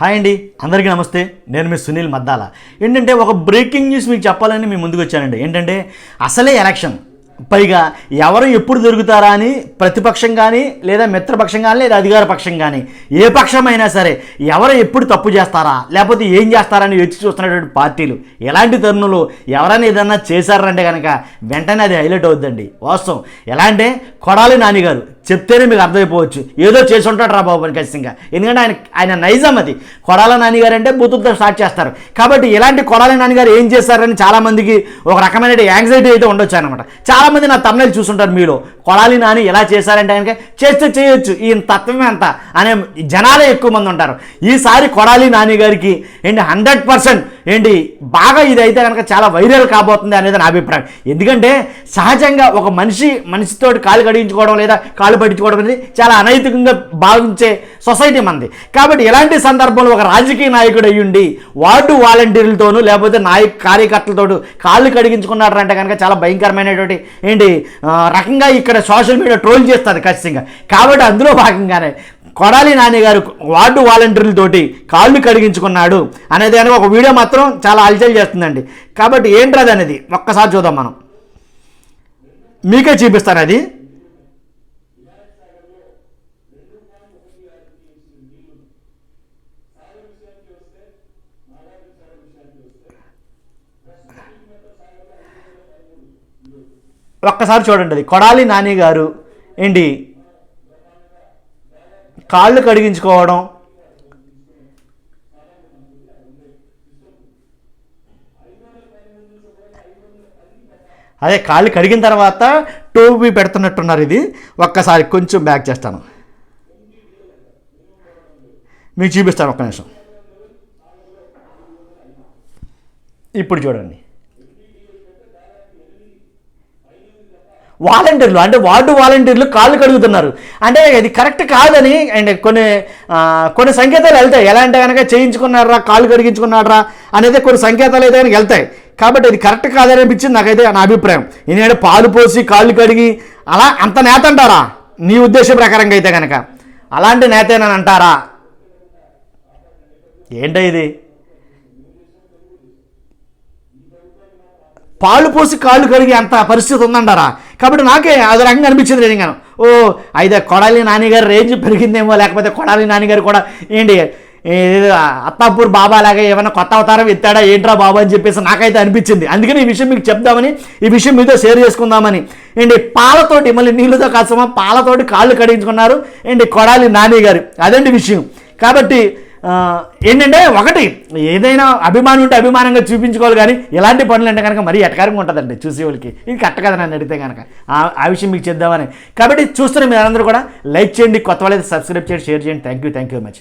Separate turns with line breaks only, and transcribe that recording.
Hi అండి అందరికీ నమస్తే. నేను మీ సునీల్ మద్దాల. ఏంటంటే ఒక బ్రేకింగ్ న్యూస్ మీకు చెప్పాలని మీ ముందుకు వచ్చానండి. ఏంటంటే అసలే ఎలక్షన్. పైగా ఎవరు ఎప్పుడు దొరుకుతారా అని ప్రతిపక్షం కానీ లేదా మిత్రపక్షం కానీ లేదా అధికార పక్షం కానీ ఏ పక్షమైనా సరే ఎవరు ఎప్పుడు తప్పు చేస్తారా లేకపోతే ఏం చేస్తారని వచ్చి చూస్తున్నటువంటి పార్టీలు ఎలాంటి తరుణంలో ఎవరైనా ఏదన్నా చేశారంటే కనుక వెంటనే అది హైలైట్ అవుద్దండి. వాస్తవం. ఎలా అంటే కొడాలి నానిగారు చెప్తేనే మీకు అర్థమైపోవచ్చు. ఏదో చేసి ఉంటాడు రా బాబు అని ఖచ్చితంగా. ఎందుకంటే ఆయన ఆయన నైజం అది. కొడాల నాన్నగారు అంటే బూతులతో స్టార్ట్ చేస్తారు. కాబట్టి ఇలాంటి కొడాలి నాన్నగారు ఏం చేస్తారని చాలామందికి ఒక రకమైన యాంగ్జైటీ అయితే ఉండొచ్చు అనమాట చాలామంది నా తమ్ముళ్ళు చూసుంటారు మీలో. కొడాలి నాని ఎలా చేశారంటే కనుక చేస్తే చేయొచ్చు. ఈయన తత్వమే అంత అనే జనాలే ఎక్కువ మంది ఉంటారు. ఈసారి కొడాలి నాని గారికి ఏంటి హండ్రెడ్ పర్సెంట్ ఏంటి బాగా ఇది అయితే కనుక చాలా వైరల్ కాబోతుంది అనేది నా అభిప్రాయం. ఎందుకంటే సహజంగా ఒక మనిషి మనిషితో కాలు కడిగించుకోవడం లేదా కాలు పట్టించుకోవడం అనేది చాలా అనైతికంగా భావించే సొసైటీ మనది కాబట్టి ఇలాంటి సందర్భంలో ఒక రాజకీయ నాయకుడు అయ్యుండి వార్డు వాలంటీర్లతోనూ లేకపోతే నాయక కార్యకర్తలతో కాళ్ళు కడిగించుకున్నారంటే కనుక చాలా భయంకరమైనటువంటి ఏంటి రకంగా ఇక్కడ సోషల్ మీడియా ట్రోల్ చేస్తుంది ఖచ్చితంగా. కాబట్టి అందులో భాగంగానే కొడాలి నాన్నగారు వార్డు వాలంటీర్లతోటి కాళ్ళు కడిగించుకున్నాడు అనేది అని ఒక వీడియో మాత్రం చాలా అలచల్ చేస్తుందండి. కాబట్టి ఏంట్రది అనేది? ఒక్కసారి చూద్దాం మనం. మీకే చూపిస్తాను అది. ఒక్కసారి చూడండి అది. కొడాలి నాని గారు ఏంటి? కాళ్ళు కడిగించుకోవడం. అదే కాళ్ళు కడిగిన తర్వాత టోపీ పెడుతున్నట్టున్నారు ఇది. ఒక్కసారి కొంచెం బ్యాక్ చేస్తాను. మీకు చూపిస్తాను ఒక్క నిమిషం. ఇప్పుడు చూడండి. వాలంటీర్లు అంటే వార్డు వాలంటీర్లు కాళ్ళు కడుగుతున్నారు. అంటే ఇది కరెక్ట్ కాదని అండ్ కొన్ని కొన్ని సంకేతాలు వెళ్తాయి. ఎలా అంటే కనుక చేయించుకున్నారా కాళ్ళు కడిగించుకున్నారా అనేది కొన్ని సంకేతాలు అయితే కనుక వెళ్తాయి. కాబట్టి ఇది కరెక్ట్ కాదని అనిపించింది నాకైతే నా అభిప్రాయం. ఎందుకంటే పాలు పోసి కాళ్ళు కడిగి అలా అంత నేత అంటారా? నీ ఉద్దేశం ప్రకారంగా అయితే కనుక అలాంటి నేతేనని అంటారా? ఏంటో ఇది? పాలు పోసి కాళ్ళు కడిగి అంత పరిస్థితి ఉందంటారా? కాబట్టి నాకే అది రకంగా అనిపించింది నేను ఓ అయితే కొడాలి నాన్నగారు రేంజ్ పెరిగిందేమో లేకపోతే కొడాలి నాన్నగారు కూడా ఏంటి అత్తాపూర్ బాబా లాగా ఏమైనా కొత్త అవతారం ఎత్తాడా ఏంట్రా బాబా అని చెప్పేసి నాకైతే అనిపించింది. అందుకని ఈ విషయం మీకు చెప్దామని ఈ విషయం మీతో షేర్ చేసుకుందామని. ఏంటి పాలతోటి మళ్ళీ నీళ్ళతో కాసమా పాలతోటి కాళ్ళు కడిగించుకున్నారు ఏంటి కొడాలి నాని గారు అదండి విషయం. కాబట్టి ఏంటంటే ఒకటి ఏదైనా అభిమానం ఉంటే అభిమానంగా చూపించుకోవాలి కానీ ఇలాంటి పనులు అంటే కనుక మరీ ఎటకారంగా ఉంటుందండి చూసే వాళ్ళకి ఇది కరెక్ట్ కదా నన్ను అడిగితే కనుక. ఆ- ఆ విషయం మీకు చేద్దామని కాబట్టి చూస్తున్న మీరందరూ కూడా లైక్ చేయండి కొత్త వాళ్ళైతే సబ్స్క్రైబ్ చేయండి షేర్ చేయండి. Thank you thank you much